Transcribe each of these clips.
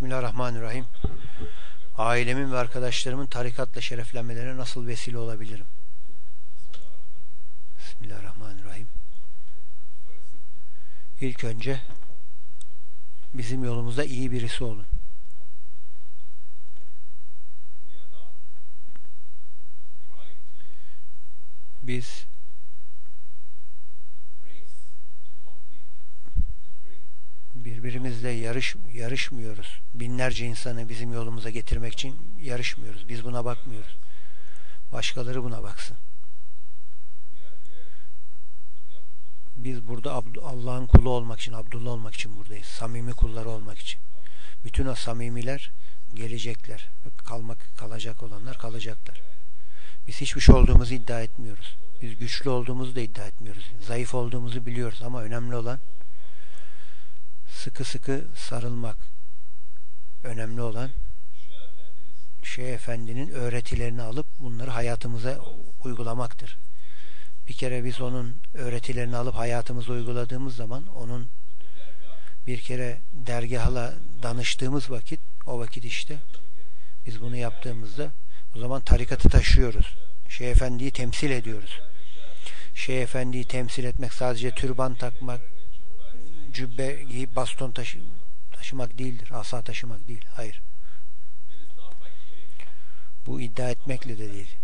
Bismillahirrahmanirrahim. Ailemin ve arkadaşlarımın tarikatla şereflenmelerine nasıl vesile olabilirim? Bismillahirrahmanirrahim. İlk önce bizim yolumuzda iyi birisi olun. Biz birbirimizle yarış yarışmıyoruz. Binlerce insanı bizim yolumuza getirmek için yarışmıyoruz. Biz buna bakmıyoruz. Başkaları buna baksın. Biz burada Allah'ın kulu olmak için, Abdullah olmak için buradayız. Samimi kulları olmak için. Bütün o samimiler gelecekler. Kalmak kalacak olanlar kalacaklar. Biz hiçbir şey olduğumuzu iddia etmiyoruz. Biz güçlü olduğumuzu da iddia etmiyoruz. Zayıf olduğumuzu biliyoruz ama önemli olan sıkı sıkı sarılmak. Önemli olan Şeyh Efendi'nin öğretilerini alıp bunları hayatımıza uygulamaktır. Bir kere biz onun öğretilerini alıp hayatımıza uyguladığımız zaman onun bir kere dergahla danıştığımız vakit o vakit işte biz bunu yaptığımızda o zaman tarikatı taşıyoruz. Şeyh Efendi'yi temsil ediyoruz. Şeyh Efendi'yi temsil etmek sadece türban takmak, cübbe giyip baston taşı, taşımak değildir. Asa taşımak değil. Hayır. Bu iddia etmekle de değil.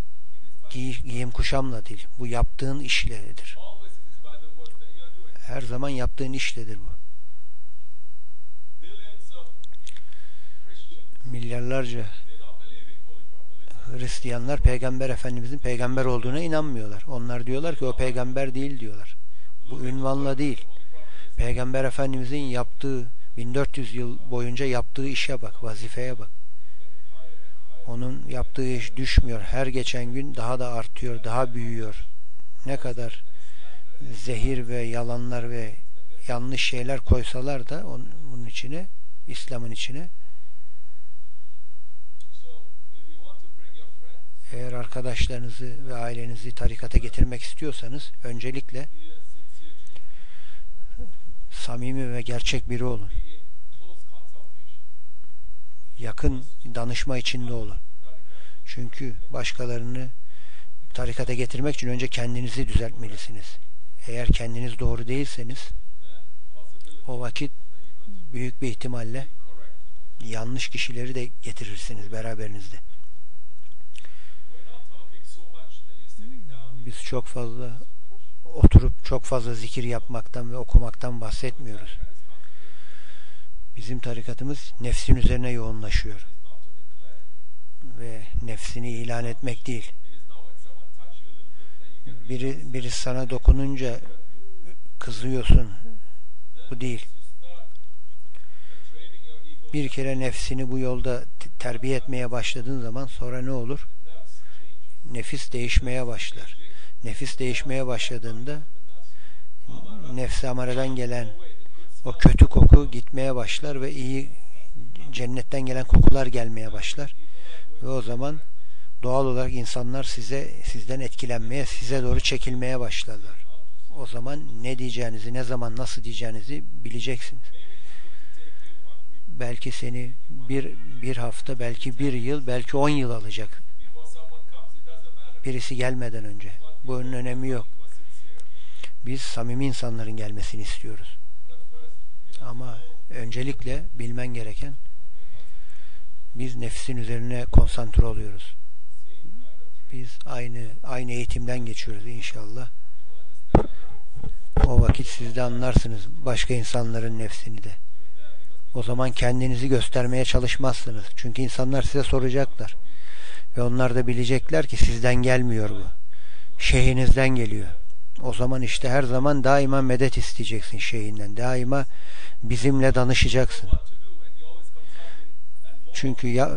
Giy, giyim kuşamla değil. Bu yaptığın işledir. Her zaman yaptığın işledir bu. Milyarlarca Hristiyanlar peygamber efendimizin peygamber olduğuna inanmıyorlar. Onlar diyorlar ki o peygamber değil diyorlar. Bu ünvanla değil. Peygamber efendimizin yaptığı 1400 yıl boyunca yaptığı işe bak, vazifeye bak. Onun yaptığı iş düşmüyor. Her geçen gün daha da artıyor, daha büyüyor. Ne kadar zehir ve yalanlar ve yanlış şeyler koysalar da onun, içine, İslam'ın içine eğer arkadaşlarınızı ve ailenizi tarikata getirmek istiyorsanız öncelikle samimi ve gerçek biri olun. Yakın danışma içinde olun. Çünkü başkalarını tarikata getirmek için önce kendinizi düzeltmelisiniz. Eğer kendiniz doğru değilseniz o vakit büyük bir ihtimalle yanlış kişileri de getirirsiniz beraberinizde. Biz çok fazla oturup çok fazla zikir yapmaktan ve okumaktan bahsetmiyoruz. Bizim tarikatımız nefsin üzerine yoğunlaşıyor. Ve nefsini ilan etmek değil. Biri, biri sana dokununca kızıyorsun. Bu değil. Bir kere nefsini bu yolda terbiye etmeye başladığın zaman sonra ne olur? Nefis değişmeye başlar nefis değişmeye başladığında nefsi amareden gelen o kötü koku gitmeye başlar ve iyi cennetten gelen kokular gelmeye başlar. Ve o zaman doğal olarak insanlar size sizden etkilenmeye, size doğru çekilmeye başlarlar. O zaman ne diyeceğinizi, ne zaman nasıl diyeceğinizi bileceksiniz. Belki seni bir, bir hafta, belki bir yıl, belki on yıl alacak. Birisi gelmeden önce. Bunun önemi yok. Biz samimi insanların gelmesini istiyoruz. Ama öncelikle bilmen gereken biz nefsin üzerine konsantre oluyoruz. Biz aynı aynı eğitimden geçiyoruz inşallah. O vakit siz de anlarsınız başka insanların nefsini de. O zaman kendinizi göstermeye çalışmazsınız. Çünkü insanlar size soracaklar. Ve onlar da bilecekler ki sizden gelmiyor bu şeyhinizden geliyor. O zaman işte her zaman daima medet isteyeceksin şeyinden. Daima bizimle danışacaksın. Çünkü ya,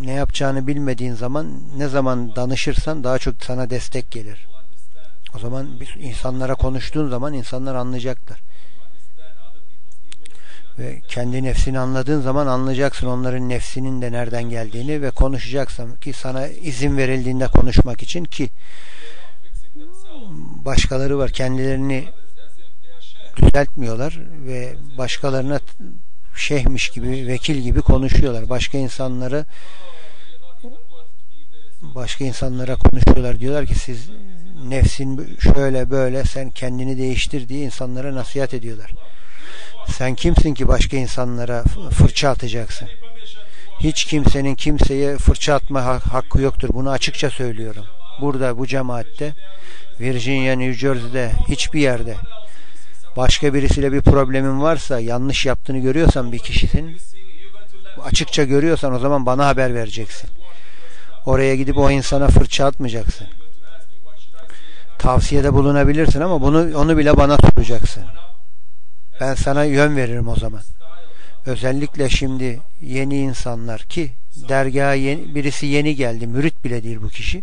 ne yapacağını bilmediğin zaman ne zaman danışırsan daha çok sana destek gelir. O zaman insanlara konuştuğun zaman insanlar anlayacaklar. Ve kendi nefsini anladığın zaman anlayacaksın onların nefsinin de nereden geldiğini ve konuşacaksın ki sana izin verildiğinde konuşmak için ki başkaları var kendilerini düzeltmiyorlar ve başkalarına şeyhmiş gibi, vekil gibi konuşuyorlar. Başka insanları başka insanlara konuşuyorlar. Diyorlar ki siz nefsin şöyle böyle sen kendini değiştir diye insanlara nasihat ediyorlar. Sen kimsin ki başka insanlara fırça atacaksın? Hiç kimsenin kimseye fırça atma hakkı yoktur. Bunu açıkça söylüyorum. Burada bu cemaatte Virginia, New Jersey'de hiçbir yerde başka birisiyle bir problemin varsa yanlış yaptığını görüyorsan bir kişinin açıkça görüyorsan o zaman bana haber vereceksin. Oraya gidip o insana fırça atmayacaksın. Tavsiyede bulunabilirsin ama bunu onu bile bana soracaksın. Ben sana yön veririm o zaman. Özellikle şimdi yeni insanlar ki dergaha yeni, birisi yeni geldi. Mürit bile değil bu kişi.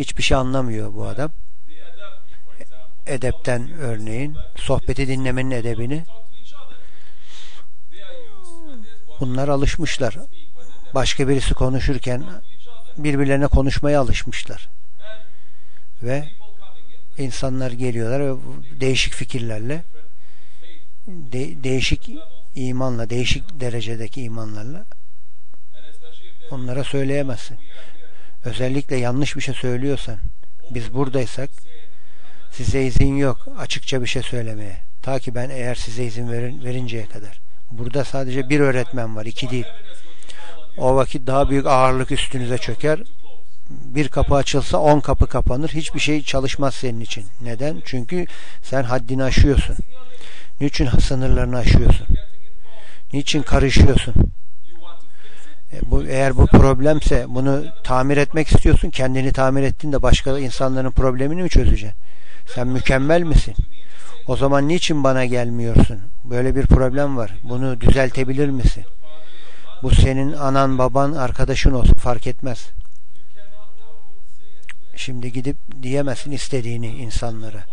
Hiçbir şey anlamıyor bu adam. Edepten örneğin sohbeti dinlemenin edebini bunlar alışmışlar. Başka birisi konuşurken birbirlerine konuşmaya alışmışlar. Ve insanlar geliyorlar ve değişik fikirlerle de, değişik imanla, değişik derecedeki imanlarla onlara söyleyemezsin. Özellikle yanlış bir şey söylüyorsan biz buradaysak size izin yok açıkça bir şey söylemeye. Ta ki ben eğer size izin verin, verinceye kadar. Burada sadece bir öğretmen var, iki değil. O vakit daha büyük ağırlık üstünüze çöker. Bir kapı açılsa on kapı kapanır. Hiçbir şey çalışmaz senin için. Neden? Çünkü sen haddini aşıyorsun. Niçin sınırlarını aşıyorsun? Niçin karışıyorsun? E, bu, eğer bu problemse bunu tamir etmek istiyorsun. Kendini tamir ettin de başka insanların problemini mi çözeceksin? Sen mükemmel misin? O zaman niçin bana gelmiyorsun? Böyle bir problem var. Bunu düzeltebilir misin? Bu senin anan, baban, arkadaşın olsun fark etmez. Şimdi gidip diyemezsin istediğini insanlara.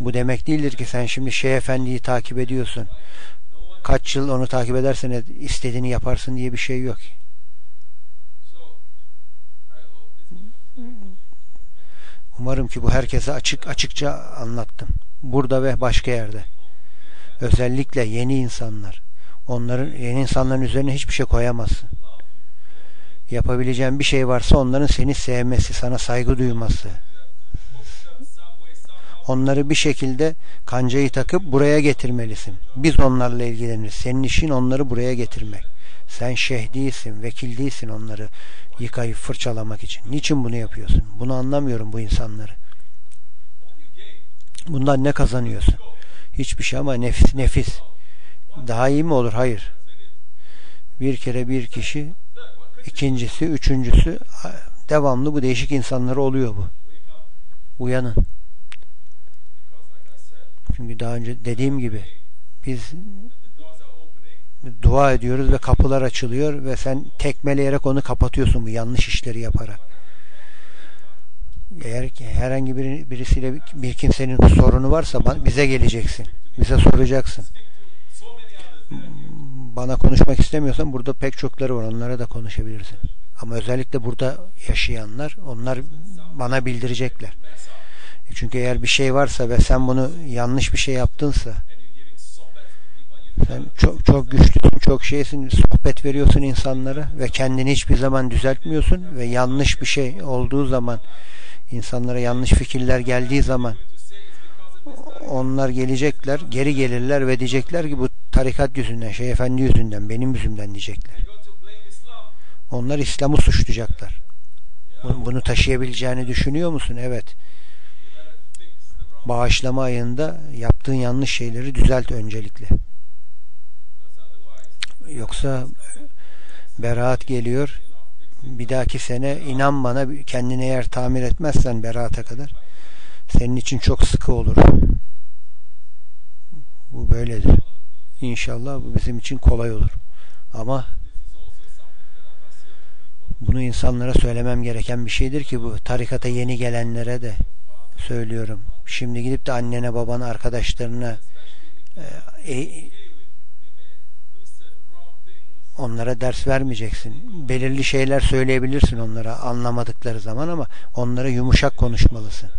Bu demek değildir ki sen şimdi Şeyh Efendi'yi takip ediyorsun. Kaç yıl onu takip edersen istediğini yaparsın diye bir şey yok. Umarım ki bu herkese açık açıkça anlattım. Burada ve başka yerde. Özellikle yeni insanlar. Onların yeni insanların üzerine hiçbir şey koyamazsın. Yapabileceğin bir şey varsa onların seni sevmesi, sana saygı duyması. Onları bir şekilde kancayı takıp buraya getirmelisin. Biz onlarla ilgileniriz. Senin işin onları buraya getirmek. Sen şeyh değilsin, vekil değilsin onları yıkayıp fırçalamak için. Niçin bunu yapıyorsun? Bunu anlamıyorum bu insanları. Bundan ne kazanıyorsun? Hiçbir şey ama nefis nefis. Daha iyi mi olur? Hayır. Bir kere bir kişi, ikincisi, üçüncüsü devamlı bu değişik insanları oluyor bu. Uyanın. Çünkü daha önce dediğim gibi biz dua ediyoruz ve kapılar açılıyor ve sen tekmeleyerek onu kapatıyorsun bu yanlış işleri yaparak. Eğer ki herhangi bir, birisiyle bir kimsenin sorunu varsa bize geleceksin. Bize soracaksın bana konuşmak istemiyorsan burada pek çokları var. Onlara da konuşabilirsin. Ama özellikle burada yaşayanlar onlar bana bildirecekler. E çünkü eğer bir şey varsa ve sen bunu yanlış bir şey yaptınsa sen çok çok güçlüsün, çok şeysin, sohbet veriyorsun insanlara ve kendini hiçbir zaman düzeltmiyorsun ve yanlış bir şey olduğu zaman insanlara yanlış fikirler geldiği zaman onlar gelecekler, geri gelirler ve diyecekler ki bu tarikat yüzünden, şey efendi yüzünden, benim yüzümden diyecekler. Onlar İslam'ı suçlayacaklar. Bunu taşıyabileceğini düşünüyor musun? Evet. Bağışlama ayında yaptığın yanlış şeyleri düzelt öncelikle. Yoksa beraat geliyor. Bir dahaki sene inan bana kendini eğer tamir etmezsen beraata kadar senin için çok sıkı olur. Bu böyledir. İnşallah bu bizim için kolay olur. Ama bunu insanlara söylemem gereken bir şeydir ki bu tarikata yeni gelenlere de söylüyorum. Şimdi gidip de annene, babana, arkadaşlarına e, e, onlara ders vermeyeceksin. Belirli şeyler söyleyebilirsin onlara anlamadıkları zaman ama onlara yumuşak konuşmalısın.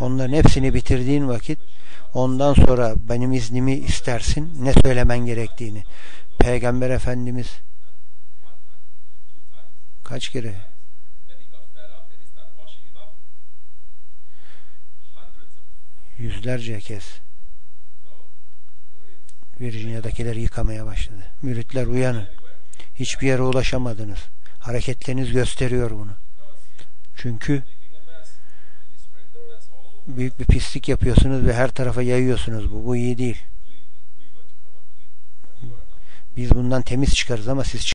Onların hepsini bitirdiğin vakit Ondan sonra benim iznimi istersin. Ne söylemen gerektiğini. Peygamber Efendimiz kaç kere yüzlerce kez Virginia'dakileri yıkamaya başladı. Müritler uyanın. Hiçbir yere ulaşamadınız. Hareketleriniz gösteriyor bunu. Çünkü büyük bir pislik yapıyorsunuz ve her tarafa yayıyorsunuz. Bu, bu iyi değil. Biz bundan temiz çıkarız ama siz